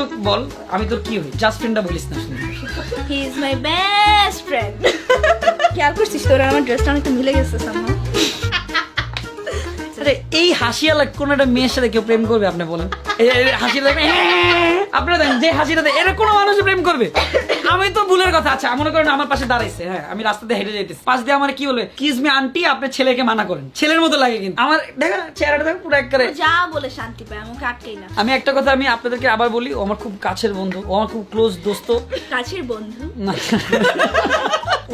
এতটুকু বল আমি তোর কি হই? জাস্ট ফ্রেন্ডটা বলিস না শুনি। He is my best friend খেয়াল করছিস তোর আমার ড্রেসটা অনেকটা মিলে গেছে সামনে আরে এই হাসিয়ালা কোন একটা মেয়ের সাথে কেউ প্রেম করবে আপনি বলেন। এই- এই আপনারা দেখেন যে হাসিটা দেয় এরা কোনো মানুষ প্রেম করবে? আমি তো ভুলের কথা আচ্ছা মনে করেন আমার পাশে দাঁড়াইছে হ্যাঁ আমি রাস্তাতে হেঁটে যাইতেছি। পাশ দিয়ে আমার কি বলে কিস মি আন্টি আপনার ছেলেকে মানা করেন। ছেলের মতো লাগে কিন্তু। আমার দেখেন চেহারাটা দেখেন পুরো একবারে যা বলে শান্তি পায় আমাকে আটকেই না। আমি একটা কথা আমি আপনাদেরকে আবার বলি ও আমার খুব কাছের বন্ধু ও আমার খুব ক্লোজ দোস্ত। কাছের বন্ধু? না।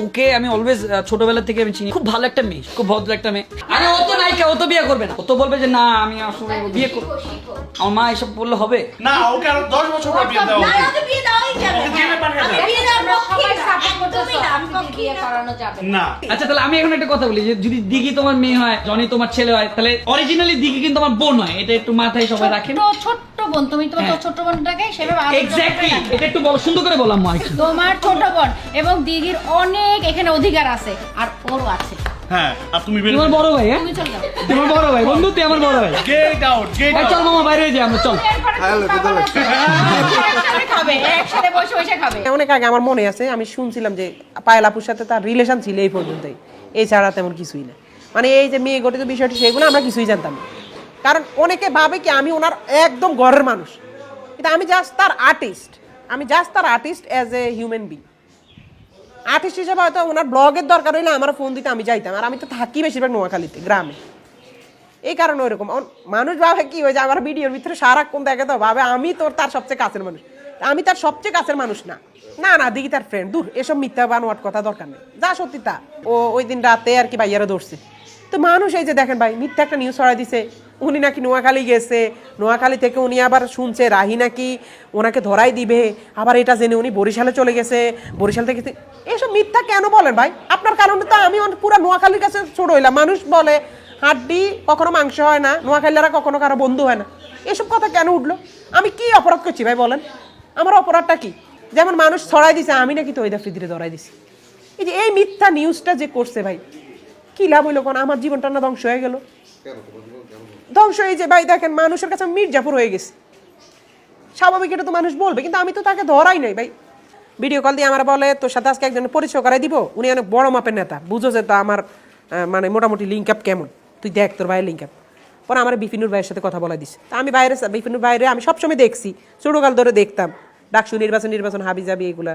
ওকে আমি অলওয়েজ ছোটবেলা থেকে আমি চিনি। খুব ভালো একটা মেয়ে খুব ভদ্র একটা মেয়ে। আরে ও তো নায়িকা ও তো বিয়ে করবে না। ও তো বলবে যে না আমি আসলে বিয়ে করব আমার মা এসব বললে হবে? না ওকে আরও দশ বছর পর বিয়ে দেওয়া না। ওকে বিয়ে যাবে ওকে দাও। বিয়ে সবাই সাপোর্ট করতেছে না, আমি আমি বিয়ে করানো যাবে না। না। আচ্ছা তাহলে আমি এখন একটা কথা বলি যে যদি দিঘি তোমার মেয়ে হয় জনি তোমার ছেলে হয় তাহলে অরিজিনালি দিঘি কিন্তু আমার বোন হয়। এটা একটু মাথায় সবাই রাখেন। ছোট্ট বোন তুমি তোমার হ্যাঁ। ছোট্ট বোনটাকে সেভাবে এক্স্যাক্টলি এটা একটু বলো সুন্দর করে বললাম তোমার ছোট বোন এবং দিদির অনেক এখানে অধিকার আছে আর ওরও আছে। হ্যাঁ আর তুমি বের তোমার বড় ভাই হ্যাঁ? তুমি চলে যাও। তোমার বড় ভাই বন্ধু তুই আমার বড় ভাই। গেট আউট গেট এই চল মামা বাইরে যাই আমরা চল। অনেক আগে আমার মনে আছে আমি শুনছিলাম যে পায়েল আপুর সাথে তার রিলেশন ছিল এই পর্যন্তই। এছাড়া তেমন কিছুই না। মানে এই যে মেয়ে গঠিত বিষয়টি সেগুলো আমরা কিছুই জানতাম না। কারণ অনেকে ভাবে কি আমি ওনার একদম ঘরের মানুষ। কিন্তু আমি জাস্ট তার আর্টিস্ট আমি জাস্ট তার artist as a human being artist হিসেবে হয়তো ওনার ব্লগের দরকার হইলে আমার ফোন দিতে আমি যাইতাম। আর আমি তো থাকি বেশিরভাগ নোয়াখালীতে, গ্রামে। এই কারণে ওইরকম। মানুষ ভাবে কি হয়েছে আমার ভিডিওর ভিতরে সারাক্ষণ দেখে তো ভাবে আমি তোর তার সবচেয়ে কাছের মানুষ। আমি তার সবচেয়ে কাছের মানুষ না। না না দিদি তার ফ্রেন্ড দূর, এসব মিথ্যা বানোয়াট কথা দরকার নেই। যা সত্যি তা। ও ওই দিন রাতে আর কি ভাইয়ারা ধরছে। তো মানুষ এই যে দেখেন ভাই, মিথ্যা একটা নিউজ ছড়াই দিছে। উনি নাকি নোয়াখালী গেছে, নোয়াখালী থেকে উনি আবার শুনছে রাহি নাকি ওনাকে ধরাই দিবে, আবার এটা জেনে উনি বরিশালে চলে গেছে, বরিশাল থেকে এসব মিথ্যা কেন বলেন ভাই? আপনার কারণে তো আমি পুরো নোয়াখালীর কাছে ছোট হইলাম। মানুষ বলে, হাড্ডি কখনো মাংস হয় না নোয়াখালীরা কখনো কারও বন্ধু হয় না। এসব কথা কেন উঠল? আমি কি অপরাধ করছি ভাই বলেন? আমার অপরাধটা কি? যেমন মানুষ ছড়াই দিছে, আমি নাকি তো ওই ফিদিরে ধরাই দিছি। এই যে এই মিথ্যা নিউজটা যে করছে ভাই, কি লাভ হইল কোন? আমার জীবনটা না ধ্বংস হয়ে গেল। ধ্বংস হয়ে যে ভাই, দেখেন, মানুষের কাছে মির্জাপুর হয়ে গেছে। স্বাভাবিক এটা তো মানুষ বলবে, কিন্তু আমি তো তাকে ধরাই নাই, ভাই। ভিডিও কল দিয়ে আমার বলে, তোর সাথে আজকে একজন পরিচয় করাই দিব। উনি অনেক বড় মাপের নেতা। বুঝো যে তো আমার মানে মোটামুটি লিঙ্ক আপ কেমন। তুই দেখ, তোর ভাইয়ের লিঙ্ক আপ পরে আমার বিপিনুর ভাইয়ের সাথে কথা বলা দিছে। তা আমি বাইরে বিপিনুর বাইরে আমি সবসময় দেখছি। ছোটকাল ধরে দেখতাম। ডাকসু নির্বাচন নির্বাচন হাবি যাবি এগুলা।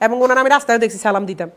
এবং ওনার আমি রাস্তায় দেখছি, সালাম দিতাম।